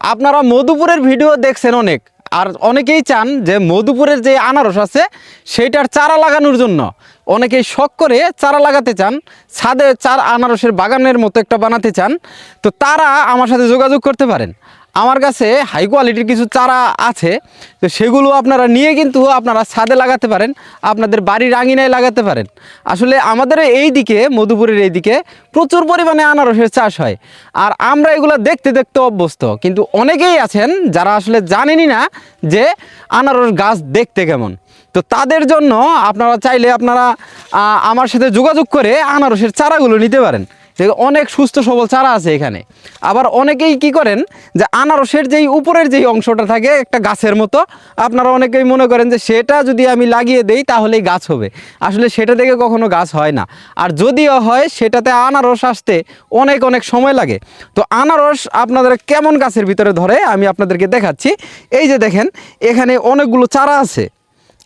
আপনারা মধুপুরের ভিডিও দেখছেন অনেক। আর অনেকেই চান যে মধুপুরের যে আনারস আছে, সেইটার চারা লাগানোর জন্য। অনেকেই শখ করে চারা লাগাতে চান, ছাদে চার আনারসের বাগানের মতো একটা বানাতে চান। তো তারা আমার সাথে যোগাযোগ করতে পারেন। আমার কাছে হাই কোয়ালিটির কিছু চারা আছে, তো সেগুলো আপনারা নিয়ে কিন্তু আপনারা ছাদে লাগাতে পারেন, আপনাদের বাড়ির আঙিনায় লাগাতে পারেন। আসলে আমাদের এই দিকে মধুপুরের এই দিকে প্রচুর পরিমাণে আনারসের চাষ হয়, আর আমরা এগুলো দেখতে দেখতে অভ্যস্ত। কিন্তু অনেকেই আছেন যারা আসলে জানেনই না যে আনারস গাছ দেখতে কেমন। তো তাদের জন্য আপনারা চাইলে আপনারা আমার সাথে যোগাযোগ করে আনারসের চারাগুলো নিতে পারেন। যে অনেক সুস্থ সবল চারা আছে এখানে। আবার অনেকেই কি করেন যে আনারসের যেই উপরের যেই অংশটা থাকে একটা গাছের মতো, আপনারা অনেকেই মনে করেন যে সেটা যদি আমি লাগিয়ে দেই তাহলেই গাছ হবে। আসলে সেটা থেকে কখনো গাছ হয় না। আর যদিও হয়, সেটাতে আনারস আসতে অনেক অনেক সময় লাগে। তো আনারস আপনাদের কেমন গাছের ভিতরে ধরে আমি আপনাদেরকে দেখাচ্ছি। এই যে দেখেন, এখানে অনেকগুলো চারা আছে।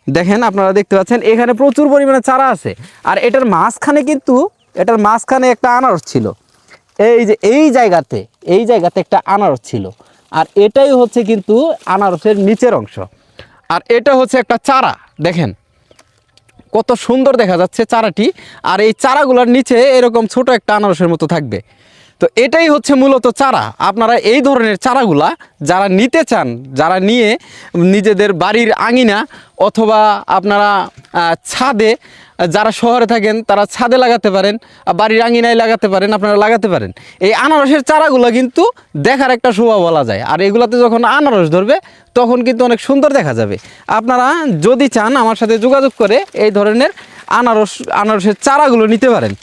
দেখেন, আপনারা দেখতে পাচ্ছেন, এখানে প্রচুর পরিমাণে চারা আছে। আর এটার মাঝখানে কিন্তু এটার মাঝখানে একটা আনারস ছিল। এই যে, এই জায়গাতে এই জায়গাতে একটা আনারস ছিল। আর এটাই হচ্ছে কিন্তু আনারসের নিচের অংশ। আর এটা হচ্ছে একটা চারা, দেখেন। কত সুন্দর দেখা যাচ্ছে চারাটি। আর এই চারাগুলোর নিচে এরকম ছোট একটা আনারসের মতো থাকবে। তো এটাই হচ্ছে মূলত চারা। আপনারা এই ধরনের চারাগুলা যারা নিতে চান, যারা নিয়ে নিজেদের বাড়ির আঙিনা অথবা আপনারা ছাদে, যারা শহরে থাকেন, তারা ছাদে লাগাতে পারেন বাড়ির আঙিনায় লাগাতে পারেন, আপনারা লাগাতে পারেন। এই আনারসের চারাগুলো কিন্তু দেখার একটা শোভা বলা যায়। আর এগুলাতে যখন আনারস ধরবে, তখন কিন্তু অনেক সুন্দর দেখা যাবে। আপনারা যদি চান আমার সাথে যোগাযোগ করে এই ধরনের আনারস, আনারসের চারাগুলো নিতে পারেন।